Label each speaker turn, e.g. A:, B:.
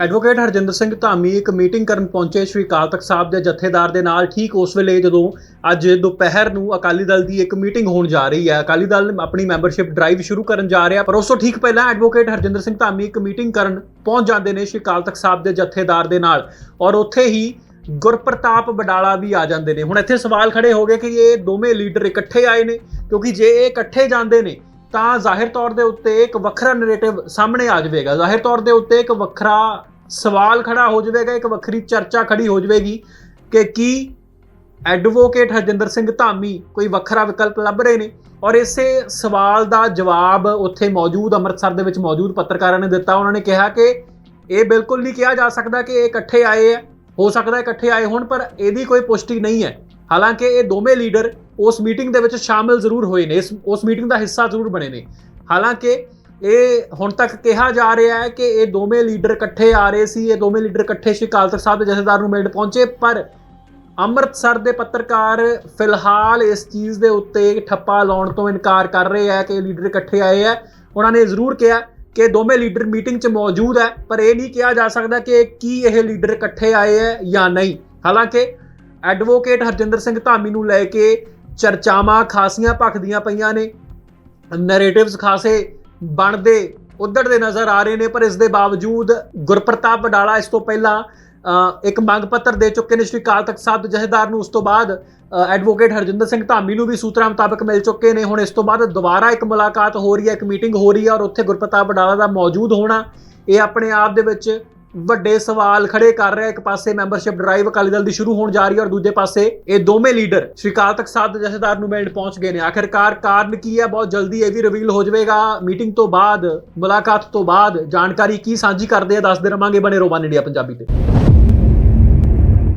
A: Advocate Harjinder Singh Dhami ਇੱਕ meeting ਕਰਨ ਪਹੁੰਚੇ ਸ਼੍ਰੀ ਅਕਾਲ ਤਖਤ ਸਾਹਿਬ ਦੇ ਜਥੇਦਾਰ ਦੇ ਨਾਲ, ਠੀਕ ਉਸ ਵੇਲੇ ਜਦੋਂ ਅੱਜ ਦੁਪਹਿਰ ਨੂੰ ਅਕਾਲੀ ਦਲ ਦੀ ਇੱਕ ਮੀਟਿੰਗ ਹੋਣ ਜਾ ਰਹੀ ਹੈ। ਅਕਾਲੀ ਦਲ ਆਪਣੀ ਮੈਂਬਰਸ਼ਿਪ ਡਰਾਈਵ ਸ਼ੁਰੂ ਕਰਨ ਜਾ ਰਿਹਾ, ਪਰ ਉਸ ਤੋਂ ਠੀਕ ਪਹਿਲਾਂ ਐਡਵੋਕੇਟ ਹਰਜਿੰਦਰ ਸਿੰਘ ਧਾਮੀ ਇੱਕ ਮੀਟਿੰਗ ਕਰਨ ਪਹੁੰਚ ਜਾਂਦੇ ਨੇ ਸ਼੍ਰੀ ਅਕਾਲ ਤਖਤ ਸਾਹਿਬ ਦੇ ਜਥੇਦਾਰ ਦੇ ਨਾਲ ਔਰ ਉੱਥੇ ਹੀ ਗੁਰਪ੍ਰਤਾਪ ਬਡਾਲਾ ਵੀ ਆ ਜਾਂਦੇ ਨੇ। ਹੁਣ ਇੱਥੇ ਸਵਾਲ ਖੜੇ ਹੋ ਗਏ ਕਿ ਇਹ ਦੋਵੇਂ ਲੀਡਰ ਇਕੱਠੇ ਆਏ ਨੇ, ਕਿਉਂਕਿ ਜੇ ਇਹ ਇਕੱਠੇ ਜਾਂਦੇ ਨੇ ਤਾਂ ਜ਼ਾਹਿਰ ਤੌਰ ਦੇ ਉੱਤੇ ਇੱਕ ਵੱਖਰਾ ਨੈਰੇਟਿਵ ਸਾਹਮਣੇ ਆ ਜਾਵੇਗਾ। ਜ਼ਾਹਿਰ ਤੌਰ ਦੇ ਉੱਤੇ ਇੱਕ ਵੱਖਰਾ ਸਵਾਲ ਖੜਾ ਹੋ ਜਾਵੇਗਾ, ਇੱਕ ਵੱਖਰੀ ਚਰਚਾ ਖੜੀ ਹੋ ਜਾਵੇਗੀ ਕਿ ਕੀ ਐਡਵੋਕੇਟ ਹਰਜਿੰਦਰ ਸਿੰਘ ਧਾਮੀ ਕੋਈ ਵੱਖਰਾ ਵਿਕਲਪ ਲੱਭ ਰਹੇ ਨੇ? ਔਰ ਇਸੇ ਸਵਾਲ ਦਾ ਜਵਾਬ ਉੱਥੇ ਮੌਜੂਦ ਅੰਮ੍ਰਿਤਸਰ ਦੇ ਵਿੱਚ ਮੌਜੂਦ ਪੱਤਰਕਾਰਾਂ ਨੇ ਦਿੱਤਾ। ਉਹਨਾਂ ਨੇ ਕਿਹਾ ਕਿ ਇਹ ਬਿਲਕੁਲ ਨਹੀਂ ਕਿਹਾ ਜਾ ਸਕਦਾ ਕਿ ਇਹ ਇਕੱਠੇ ਆਏ ਆ। ਹੋ ਸਕਦਾ ਇਕੱਠੇ ਆਏ ਹੋਣ, ਪਰ ਇਹਦੀ ਕੋਈ ਪੁਸ਼ਟੀ ਨਹੀਂ ਹੈ। ਹਾਲਾਂਕਿ ਇਹ ਦੋਵੇਂ ਲੀਡਰ ਉਸ ਮੀਟਿੰਗ ਦੇ ਵਿੱਚ ਸ਼ਾਮਿਲ ਜ਼ਰੂਰ ਹੋਏ ਨੇ, ਇਸ, ਉਸ ਮੀਟਿੰਗ ਦਾ ਹਿੱਸਾ ਜ਼ਰੂਰ ਬਣੇ ਨੇ। ਹਾਲਾਂਕਿ ਇਹ ਹੁਣ ਤੱਕ ਕਿਹਾ ਜਾ ਰਿਹਾ ਹੈ ਕਿ ਇਹ ਦੋਵੇਂ ਲੀਡਰ ਇਕੱਠੇ ਆ ਰਹੇ ਸੀ, ਇਹ ਦੋਵੇਂ ਲੀਡਰ ਇਕੱਠੇ ਸ਼੍ਰੀ ਅਕਾਲ ਤਖਤ ਸਾਹਿਬ ਦੇ ਜਥੇਦਾਰ ਨੂੰ ਮਿਲਣ ਪਹੁੰਚੇ, ਪਰ ਅੰਮ੍ਰਿਤਸਰ ਦੇ ਪੱਤਰਕਾਰ ਫਿਲਹਾਲ ਇਸ ਚੀਜ਼ ਦੇ ਉੱਤੇ ਠੱਪਾ ਲਾਉਣ ਤੋਂ ਇਨਕਾਰ ਕਰ ਰਹੇ ਆ ਕਿ ਇਹ ਲੀਡਰ ਇਕੱਠੇ ਆਏ ਆ ਉਹਨਾਂ ਨੇ ਜ਼ਰੂਰ ਕਿਹਾ ਕਿ ਦੋਵੇਂ ਲੀਡਰ ਮੀਟਿੰਗ 'ਚ ਮੌਜੂਦ ਹੈ, ਪਰ ਇਹ ਨਹੀਂ ਕਿਹਾ ਜਾ ਸਕਦਾ ਕਿ ਕੀ ਇਹ ਲੀਡਰ ਇਕੱਠੇ ਆਏ ਹੈ ਜਾਂ ਨਹੀਂ। ਹਾਲਾਂਕਿ ਐਡਵੋਕੇਟ ਹਰਜਿੰਦਰ ਸਿੰਘ ਧਾਮੀ ਨੂੰ ਲੈ ਕੇ ਚਰਚਾਵਾਂ ਖਾਸੀਆਂ ਭਖਦੀਆਂ ਪਈਆਂ ਨੇ। ਨੈਰੇਟਿਵਸ ਖਾਸੇ ਬਣਦੇ ਉਧੜਦੇ ਨਜ਼ਰ ਆ ਰਹੇ ਨੇ, ਪਰ ਇਸ ਦੇ ਬਾਵਜੂਦ ਗੁਰਪ੍ਰਤਾਪ ਵਡਾਲਾ ਇਸ ਤੋਂ ਪਹਿਲਾਂ ਇੱਕ ਮੰਗ ਪੱਤਰ ਦੇ ਚੁੱਕੇ ਨੇ ਸ਼੍ਰੀ ਅਕਾਲ ਤਖਤ ਸਾਹਿਬ ਦੇ ਜਥੇਦਾਰ ਨੂੰ। ਉਸ ਤੋਂ ਬਾਅਦ ਐਡਵੋਕੇਟ ਹਰਜਿੰਦਰ ਸਿੰਘ ਧਾਮੀ ਨੂੰ ਵੀ ਸੂਤਰਾਂ ਮੁਤਾਬਕ ਮਿਲ ਚੁੱਕੇ ਨੇ। ਹੁਣ ਇਸ ਤੋਂ ਬਾਅਦ ਦੁਬਾਰਾ ਇੱਕ ਮੁਲਾਕਾਤ ਹੋ ਰਹੀ ਹੈ, ਇੱਕ ਮੀਟਿੰਗ ਹੋ ਰਹੀ ਹੈ ਔਰ ਉੱਥੇ ਗੁਰਪ੍ਰਤਾਪ ਵਡਾਲਾ ਦਾ ਮੌਜੂਦ ਹੋਣਾ, ਇਹ ਆਪਣੇ ਆਪ ਦੇ ਵਿੱਚ ਵੱਡੇ ਸਵਾਲ ਖੜੇ ਕਰ ਰਿਹਾ, ਇੱਕ ਪਾਸੇ ਮੈਂਬਰਸ਼ਿਪ ਡਰਾਈਵ ਅਕਾਲੀ ਦਲ ਦੀ ਸ਼ੁਰੂ ਹੋਣ ਜਾ ਰਹੀ ਹੈ ਔਰ ਦੂਜੇ ਪਾਸੇ ਇਹ ਦੋਵੇਂ ਲੀਡਰ ਸ਼੍ਰੀ ਅਕਾਲ ਤਖਤ ਸਾਹਿਬ ਦੇ ਜਥੇਦਾਰ ਨੂੰ ਮਿਲਣ ਪਹੁੰਚ ਗਏ ਨੇ। ਆਖਿਰਕਾਰ ਕਾਰਨ ਕੀ ਹੈ? ਬਹੁਤ ਜਲਦੀ ਇਹ ਵੀ ਰਿਵੀਲ ਹੋ ਜਾਵੇਗਾ। ਮੀਟਿੰਗ ਤੋਂ ਬਾਅਦ, ਮੁਲਾਕਾਤ ਤੋਂ ਬਾਅਦ ਜਾਣਕਾਰੀ ਕੀ ਸਾਂਝੀ ਕਰਦੇ ਆ, ਦੱਸਦੇ ਰਵਾਂਗੇ ਬਣੇ ਰੋਬਾਨ ਇੰਡੀਆ ਪੰਜਾਬੀ ਤੇ।